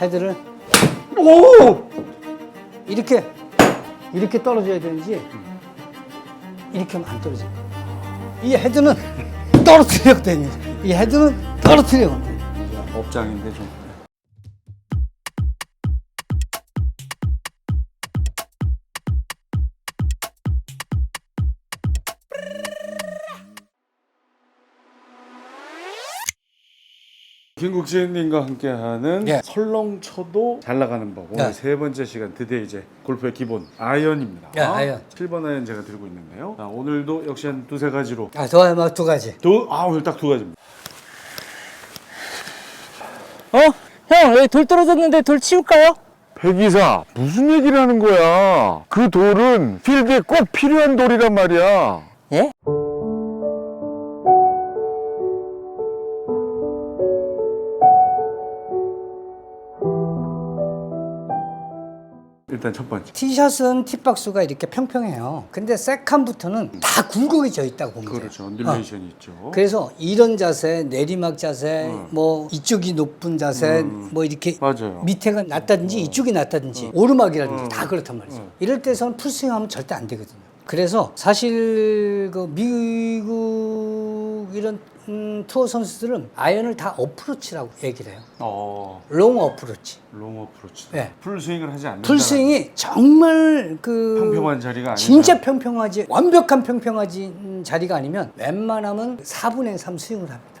헤드를 오! 이렇게 이렇게 떨어져야 되는지 이렇게 하면 안 떨어져. 이 헤드는 떨어뜨려야 되는 이 헤드는 떨어뜨려야 돼. 업장인데 좀. 김국 진님과 함께하는 예. 설렁쳐도 잘 나가는 법 오늘 예. 세 번째 시간 드디어 이제 골프의 기본 아이언입니다. 예, 아이언. 7번 아이언 제가 들고 있는데요. 자, 오늘도 역시 한 두세 가지로 아, 더 하면 두 가지. 두, 아 오늘 딱 두 가지입니다. 어? 형, 여기 돌 떨어졌는데 돌 치울까요? 백이사 무슨 얘기를 하는 거야? 그 돌은 필드에 꼭 필요한 돌이란 말이야. 예? 일단 첫 번째. 티샷은 팁박스가 이렇게 평평해요. 근데 세컨부터는 다 굴곡이 져 있다고 돼요. 그렇죠. 언듈레이션이 있죠. 그래서 이런 자세, 내리막 자세, 뭐 이쪽이 높은 자세, 뭐 이렇게 맞아요. 밑에가 낮다든지 이쪽이 낮다든지 오르막이라든지 다 그렇단 말이죠. 이럴 때서는 풀스윙하면 절대 안 되거든요. 그래서 사실 그 미국 이런 음, 투어 선수들은 아이언을 다 어프로치라고 얘기를 해요. 어, 롱 어프로치. 롱 어프로치. 네. 풀 스윙을 하지 않는 풀스윙이 정말 그 평평한 자리가 아니다. 진짜 평평하지 완벽한 평평하지 음, 자리가 아니면 웬만하면 4분의 3 스윙을 합니다.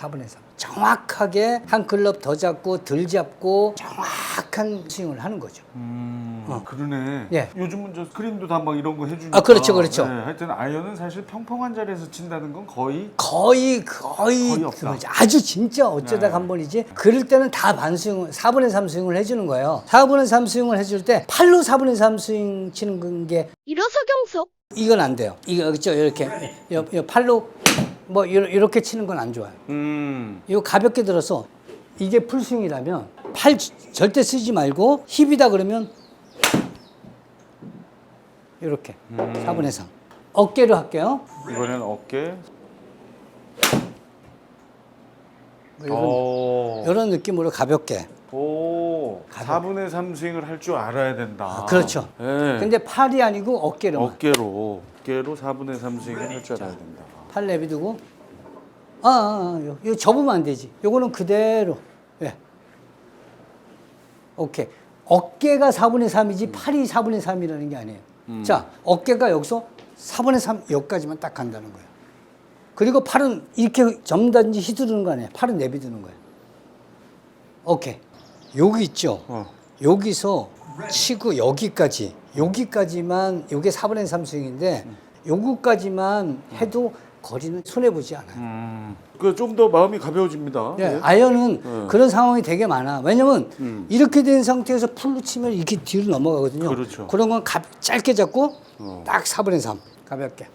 4분의 3. 정확하게 한 클럽 더 잡고 덜 잡고 정확한 스윙을 하는 거죠. 음, 어. 그러네. 예. 요즘은 저 스크린도 다막 이런 거 해주니까. 아, 그렇죠, 그렇죠. 네, 하여튼 아이언은 사실 평평한 자리에서 친다는 건 거의 거의 거의, 거의 없다. 드물죠. 아주 진짜 어쩌다 네. 한 번이지. 그럴 때는 다 반스윙, 4분의 3 스윙을 해주는 거예요. 4분의 3 스윙을 해줄 때 팔로 4분의 3 스윙 치는 게 일어서 경석 이건 안 돼요. 이거 있죠, 이렇게 요, 요 팔로 뭐 이렇게 치는 건 안 좋아요. 음, 이거 가볍게 들어서 이게 풀스윙이라면 팔 지- 절대 쓰지 말고 힙이다 그러면 이렇게 음. 4분의 3 어깨로 할게요. 이번엔 어깨. 뭐 이런, 오, 이런 느낌으로 가볍게. 오, 가볍게. 4분의 3 스윙을 할 줄 알아야 된다. 아, 그렇죠. 네. 근데 팔이 아니고 어깨로만. 어깨로 어깨로 4분의 3 스윙을 할 줄 알아야 된다. 팔 내비두고 아, 아, 아 요, 요 접으면 안 되지. 요거는 그대로. 예. 오케이. 어깨가 4분의 3이지 팔이 4분의 3이라는 게 아니에요. 자, 어깨가 여기서 4분의 3 여기까지만 딱 간다는 거예요. 그리고 팔은 이렇게 접는다든지 휘두르는 거 아니에요. 팔은 내비두는 거예요. 오케이. 여기 있죠. 어. 여기서 치고 여기까지 여기까지만 요게 4분의 3 스윙인데 요거까지만 해도 거리는 손해 보지 않아요. 음, 그좀 더 마음이 가벼워집니다. 예, 예. 아이언은 네. 그런 상황이 되게 많아. 왜냐면 음. 이렇게 된 상태에서 풀로 치면 이렇게 뒤로 넘어가거든요. 그렇죠. 런건 가, 짧게 잡고 어. 딱 4분의 3 가볍게.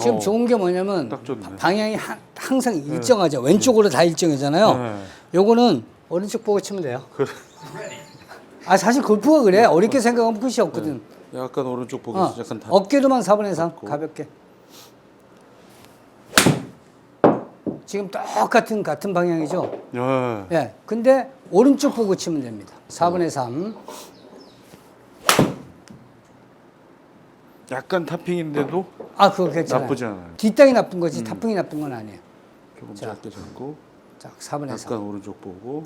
지금 어. 좋은 게 뭐냐면 방향이 하- 항상 일정하죠. 왼쪽으로 다 일정하잖아요. 네. 요거는 오른쪽 보고 치면 돼요. 그래. 아 사실 골프가 그래. 어렵게 생각하면 끝이 없거든. 약간 오른쪽 보고 어, 약간 다. 어깨로만 4분의 3 잡고. 가볍게. 지금 똑같은 같은 방향이죠. 예. 예. 근데 오른쪽 보고 치면 됩니다. 4분의 3. 약간 타핑인데도 아, 그거 괜찮아요. 나쁘지 않아요. 뒷땅이 나쁜 거지 탑핑이 나쁜 건 아니에요. 조금 자. 짧게 잡고 자, 4분의 3. 약간 오른쪽 보고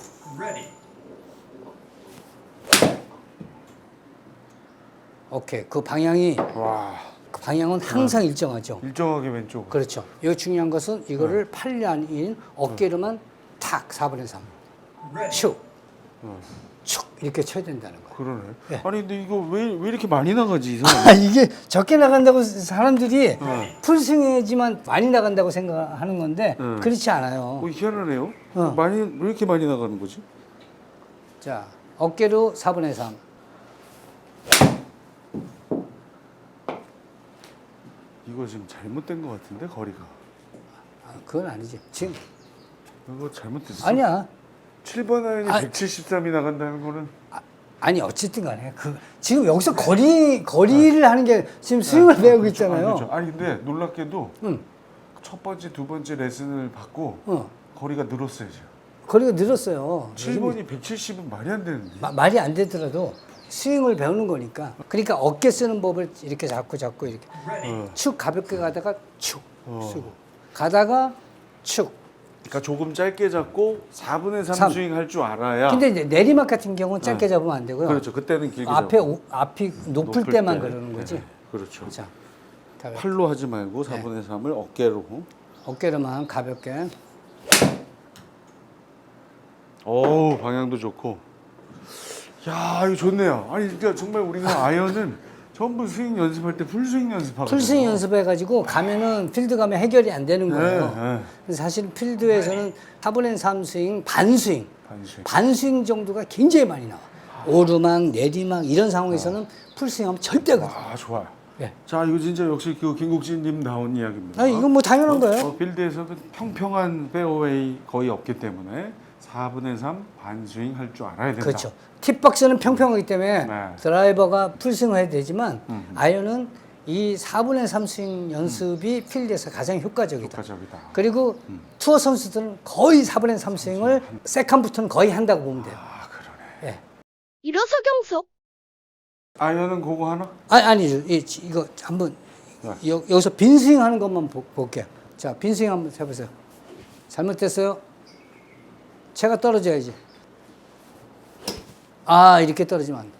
오케이. 그 방향이 와 그 방향은 항상 일정하죠. 일정하게 왼쪽. 그렇죠. 이 중요한 것은 이거를 팔이 아닌 어깨로만 탁 4분의 3. 슉. 슉 이렇게 쳐야 된다는 거예요. 그러네. 예. 아니 근데 이거 왜 왜 이렇게 많이 나가지? 아, 이게 적게 나간다고 사람들이 네. 풀스윙이지만 많이 나간다고 생각하는 건데 네. 그렇지 않아요. 어, 희한하네요. 어. 많이 왜 이렇게 많이 나가는 거지? 자, 어깨로 4분의 3. 이거 지금 잘못된 것 같은데 거리가. 아, 그건 아니지. 지금 이거 잘못됐어. 아니야. 7번 아이언이 아. 173이 나간다는 거는 아니 어쨌든 간에 그 지금 여기서 거리 거리를 하는 게 지금 스윙을 배우고 있잖아요. 아, 그렇죠. 아니 근데 놀랍게도 응. 첫 번째, 두 번째 레슨을 받고 어. 거리가 늘었어요. 지금. 거리가 늘었어요. 7번이 170은 말이 안 되는데. 마- 말이 안 되더라도 스윙을 배우는 거니까. 그러니까 어깨 쓰는 법을 이렇게 잡고 잡고 이렇게 어. 축 가볍게 가다가 축 어. 쓰고 가다가 축. 그러니까 조금 짧게 잡고 4분의 3 삼. 스윙 할 줄 알아야. 근데 이제 내리막 같은 경우는 짧게 잡으면 안 되고요. 그렇죠. 그때는 길게 앞에 잡고. 오- 앞이 높을, 때만 때. 그러는 거지. 네, 그렇죠. 자, 가볍게. 팔로 하지 말고 4분의 3을 어깨로. 어깨로만 가볍게. 어우 방향도 좋고. 야 이거 좋네요. 아니 그러니까 정말 우리가 아이언은 전부 스윙 연습할 때 풀스윙 연습하거든요. 풀스윙 연습해가지고 가면은 필드 가면 해결이 안 되는 거예요. 네, 네. 그래서 사실 필드에서는 4분 의 3 스윙, 반스윙, 반스윙. 반스윙 정도가 굉장히 많이 나와. 오르막, 내리막 이런 상황에서는 풀스윙하면 절대 안 돼. 아 좋아요. 예. 자 이거 진짜 역시 그 김국진님 나온 이야기입니다. 아, 이건 뭐 당연한 거예요. 어, 필드에서는 평평한 페어웨이 거의 없기 때문에 4분의 3 반스윙 할 줄 알아야 된다. 그렇죠. 팁박스는 평평하기 때문에 네. 드라이버가 풀스윙을 해야 되지만 아이언은 이 4분의 3 스윙 연습이 필드에서 가장 효과적이다. 효과적이다. 그리고 투어 선수들은 거의 4분의 3 스윙을 세컨부터는 거의 한다고 보면 돼요. 아 그러네. 예. 일어서 경석 아이언은 그거 하나? 아니, 아니죠. 이, 이거 한번 네. 여, 여기서 빈 스윙 하는 것만 보, 볼게요. 자, 빈 스윙 한번 해보세요. 잘못됐어요. 채가 떨어져야지. 아, 이렇게 떨어지면 안 돼.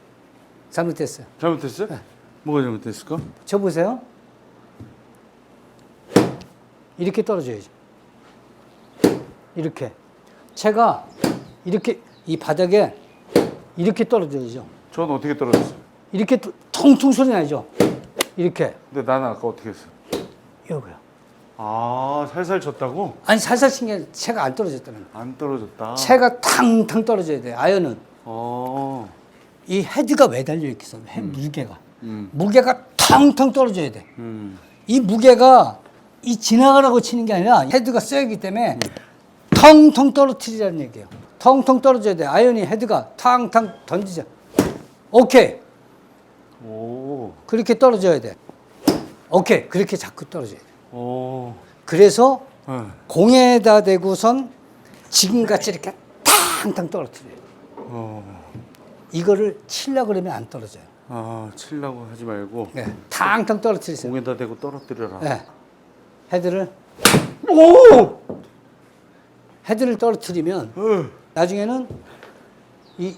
잘못됐어요. 잘못했어요? 네. 뭐가 잘못됐을까? 저 보세요. 이렇게 떨어져야죠. 이렇게. 채가 이렇게 이 바닥에 이렇게 떨어져야죠. 전 어떻게 떨어졌어요? 이렇게 또 통통 소리 나죠. 이렇게. 근데 나는 아까 어떻게 했어? 이거요. 아 살살 쳤다고? 아니 살살 친게 채가 안 떨어졌다는 거예요. 안 떨어졌다. 채가 탕탕 떨어져야 돼. 아연은 어. 이 헤드가 왜 달려 있겠어? 헤 무게가. 음. 무게가 탕탕 떨어져야 돼. 음. 이 무게가 이 지나가라고 치는 게 아니라 헤드가 쎄기 때문에 텅텅 떨어뜨리라는 얘기예요. 텅텅 떨어져야 돼. 아연이 헤드가 탕탕 던지자. 오케이. 오. 그렇게 떨어져야 돼. 오케이. 그렇게 자꾸 떨어져야 돼. 오. 그래서 네. 공에다 대고선 지금같이 이렇게 탕탕 떨어뜨려요. 어. 이거를 칠라 그러면 안 떨어져요. 아 치려고 하지 말고 네. 탕탕 떨어뜨리세요. 공에다 대고 떨어뜨려라. 네. 헤드를 오. 헤드를 떨어뜨리면 어. 나중에는 이,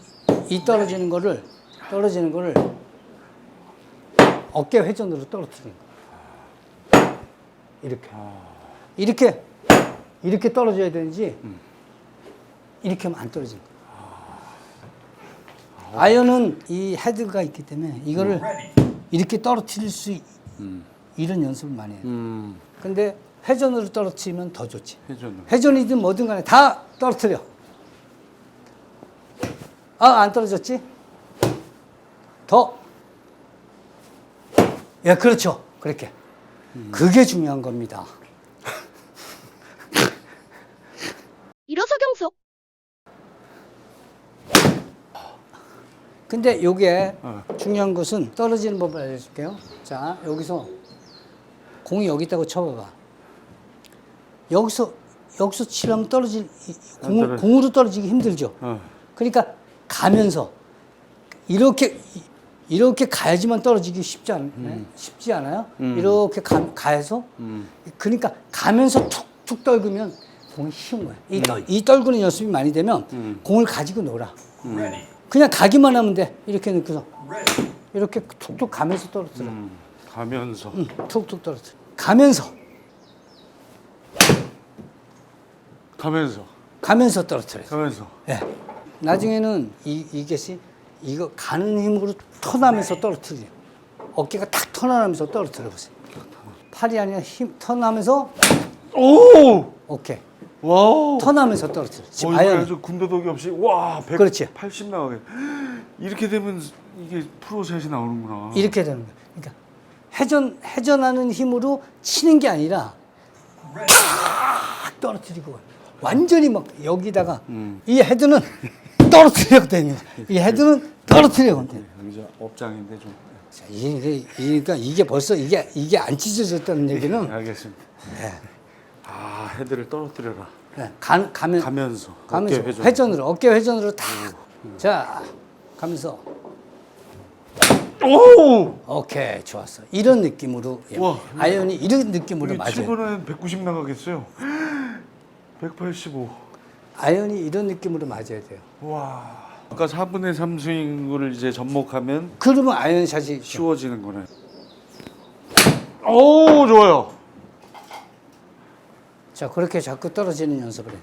이 떨어지는 거를 떨어지는 거를 어깨 회전으로 떨어뜨리는 거예요. 이렇게 이렇게 이렇게 떨어져야 되는지 이렇게 하면 안 떨어지는 거예요. 아이언은 이 헤드가 있기 때문에 이거를 이렇게 떨어뜨릴 수 있- 이런 연습을 많이 해요. 음. 근데 회전으로 떨어뜨리면 더 좋지. 회전으로. 회전이든 뭐든 간에 다 떨어뜨려. 아, 안 떨어졌지? 더. 예, 그렇죠. 그렇게. 그게 중요한 겁니다. 일어서 경석 근데 요게 어. 중요한 것은 떨어지는 법을 알려줄게요. 자, 여기서 공이 여기 있다고 쳐봐봐. 여기서, 여기서 치려면 떨어질, 공. 공으로 떨어지기 힘들죠. 어. 그러니까 가면서 이렇게 이렇게 가야지만 떨어지기 쉽지 않 쉽지 않아요? 이렇게 가, 가해서 음. 그러니까 가면서 툭툭 떨구면 공이 쉬운 거야. 이, 떨, 이 떨구는 연습이 많이 되면 공을 가지고 놀아. 그냥 가기만 하면 돼. 이렇게 넣고서 이렇게 툭툭 가면서 떨어뜨려. 음. 가면서. 응, 툭툭 떨어뜨려. 가면서 가면서. 가면서 떨어뜨려. 가면서. 예. 나중에는 이, 이것이 이거 가는 힘으로 턴하면서 떨어뜨려. 어깨가 탁 턴하면서 떨어뜨려 보세요. 팔이 아니라 힘 턴하면서 오. 오케이. 와우. 턴하면서 떨어뜨려. 어, 지금 이거 아연 아주 군더더기 없이 와, 180 그렇지. 나가게. 이렇게 되면 이게 프로샷이 나오는구나. 이렇게 되는 거야. 그러니까 회전 회전하는 힘으로 치는 게 아니라 탁 떨어뜨리고 완전히 막 여기다가 음. 이 헤드는 떨어뜨려야 거야. 이 헤드는 떨어뜨려야 돼. 여기서 업장인데 좀. 자, 이게, 그러니까 이게 벌써 이게 이게 안 찢어졌다는 얘기는 알겠습니다. 아 헤드를 떨어뜨려라. 네, 가, 가면 가면서 가면서 어깨 회전. 회전으로 어깨 회전으로 탁. 자, 가면서 오! 오케이 좋았어. 이런 느낌으로 예. 와. 아이언이 이런 느낌으로 이게 맞아요. 7번은 190 나가겠어요. 185. 아이언이 이런 느낌으로 맞아야 돼요. 와. 아까 4분의 3 스윙을 이제 접목하면 그러면 아이언샷이 쉬워지는 거네. 오 좋아요. 자 그렇게 자꾸 떨어지는 연습을 해.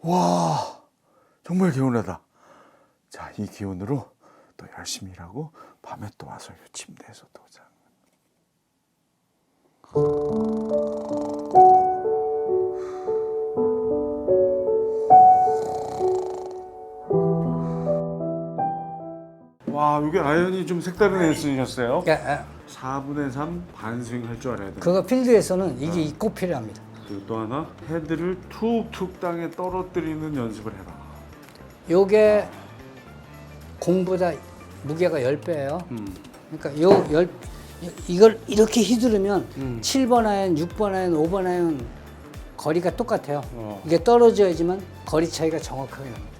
와 정말 개운하다. 자 이 기운으로 또 열심히 일하고 밤에 또 와서 이 침대에서 또 자. 와 이게 아이언이 좀 색다른 레슨이셨어요. 그러니까 4분의 3 반스윙 할 줄 알아야 돼. 그거 필드에서는 이게 꼭 필요합니다. 그리고 또 하나 헤드를 툭툭 땅에 떨어뜨리는 연습을 해라. 요게 공보다 무게가 10배예요. 음. 그러니까 요 열, 이걸 이렇게 휘두르면 음. 7번 아이언, 6번 아이언, 5번 아이언 거리가 똑같아요. 어. 이게 떨어져야지만 거리 차이가 정확하게 납니다.